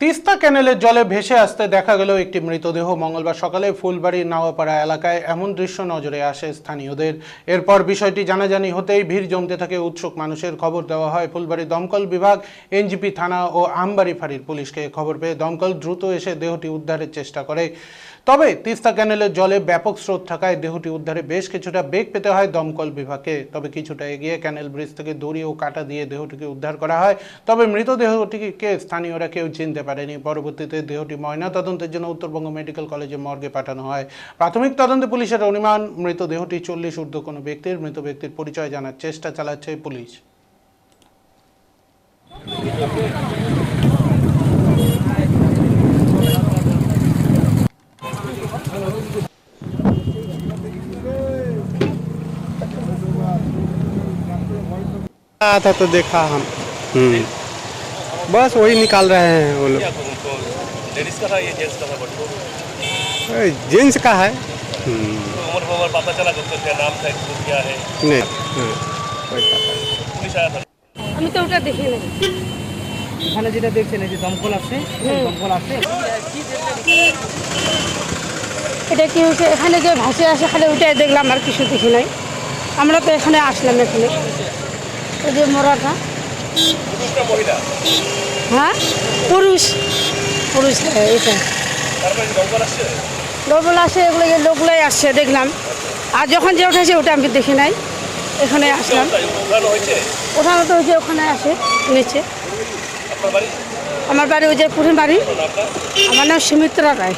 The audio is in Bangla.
তিস্তা ক্যানেলের জলে ভেসে আসতে দেখা গেল একটি মৃতদেহ। মঙ্গলবার সকালে ফুলবাড়ির নাওয়াপাড়া এলাকায় এমন দৃশ্য নজরে আসে স্থানীয়দের। এরপর বিষয়টি জানাজানি হতেই ভিড় জমতে থাকে উৎসুক মানুষের খবর দেওয়া হয়। ফুলবাড়ি দমকল বিভাগ, এনজিপি থানা ও আমবাড়ি ফাঁড়ির পুলিশকে খবর পেয়ে দমকল দ্রুত এসে দেহটি উদ্ধারের চেষ্টা করে। তবে তিস্তা ক্যানেলের জলে ব্যাপক স্রোত থাকায় দেহটি উদ্ধারে বেশ কিছুটা বেগ পেতে হয় দমকল বিভাগকে। তবে কিছুটা এগিয়ে ক্যানেল ব্রিজ থেকে দড়ি ও কাটা দিয়ে দেহটিকে উদ্ধার করা হয়। তবে মৃতদেহটিকে স্থানীয়রা কেউ চিনতে পারেনি পরবর্তীতে দেহটি ময়না তদন্তের জন্য উত্তরবঙ্গ মেডিকেল কলেজে মর্গে পাঠানো হয় প্রাথমিক তদন্তে পুলিশের অনুমান মৃতদেহটি চল্লিশ ঊর্ধ্ব কোনো ব্যক্তির মৃত ব্যক্তির পরিচয় জানার চেষ্টা চালাচ্ছে পুলিশ आया था तो देखा हम हम्म। बस वही निकाल रहे हैं वो लोग लेडीज का था ये जेंट्स का था बट अरे, जेंट्स का है हम्म, उम्र उम्र पता चला डॉक्टर क्या नाम था इसको क्या है नहीं हाँ, कोई पता नहीं पुलिस आया था আমি তো ওটা দেখি নাই এখানে যেটা দেখছেন এই যে দমকল আসছে দমকল আসছে এটা কি হয়েছে এখানে যে ভাসে আসে খালি ওটাই দেখলাম আর কিছু দেখি নাই আমরা তো এখানে আসলাম এখানে ওই যে মরাটা পুরুষটা মহিলা হ্যাঁ? পুরুষ। পুরুষ হ্যাঁ, এটা তারপরে দমকল আসে এগুলো যে লোকগুলোই আসছে দেখলাম। আর যখন যে উঠেছে ওটা আমি দেখি নাই। এখানে আসলাম। ওঠানো তো হয়েছে? ওখানে আসে নিচে। আমার বাড়ি ওই যে পুরীর বাড়ি। আমার নাম সুমিত্রা রায়।